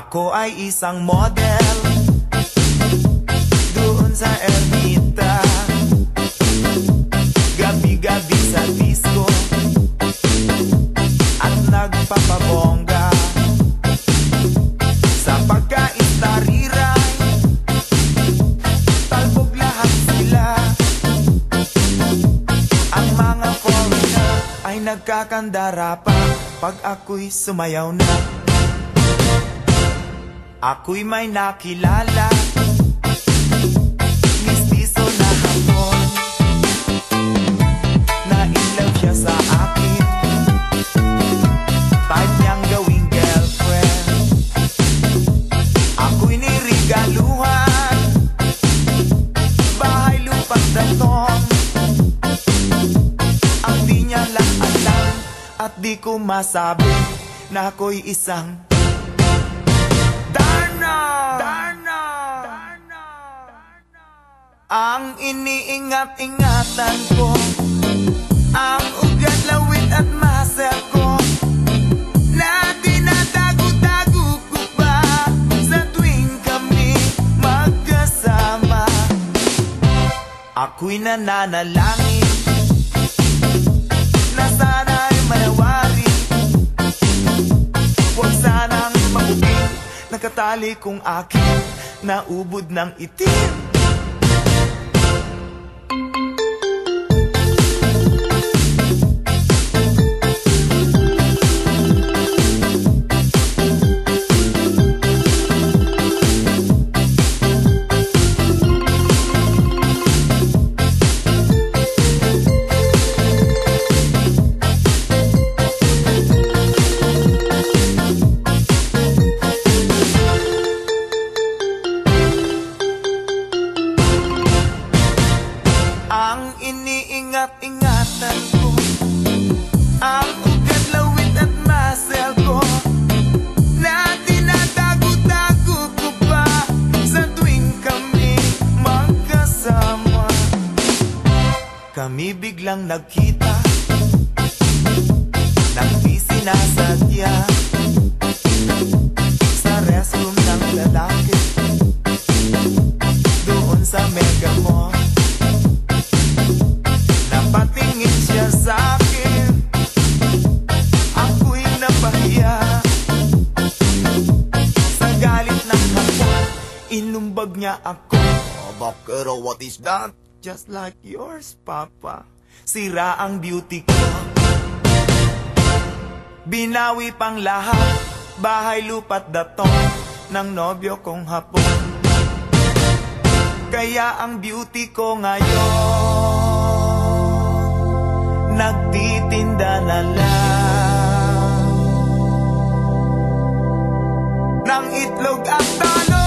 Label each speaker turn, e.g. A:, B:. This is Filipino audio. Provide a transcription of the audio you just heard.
A: Ako ay isang model. Doon sa Ermita. Gabi-gabi sa disco. At nagpapabongga. Sa pagkaistariray Talbog lahat sila. Ang mga foreigner ay nagkakandara pa. Pag ako'y sumayaw na Ako'y may nakilala. Mistiso na hapon Na-inlove siya sa akin. Type niyang gawing girlfriend. Ako'y nirigaluhan. Bahay lupang datong. Ang di niya lang alam At di ko masabi Na ako'y isang Darna! Darna! Ang iniingat-ingatan ko Ang ugat, lawit at muscle ko Na tinatago-tago ko pa Sa tuwing kami magkasama Ako'y nananalangin Nakatali kong akin Naubod ng itim iniingat-ingatan ko. Ang ugat, lawit at muscle ko. Na tinatago-tago ko pa. Sa tuwing kami magkasama. Kami biglang nagkita. Nang di sinasadya Inumbag niya ako. Oh, Bakero, what is that? Just like yours, Papa. Sira ang beauty ko. Binawi pang lahat. Bahay lupat datong Ng nobyo kong hapon. Kaya ang beauty ko ngayon Nagtitinda na lang. Ng itlog at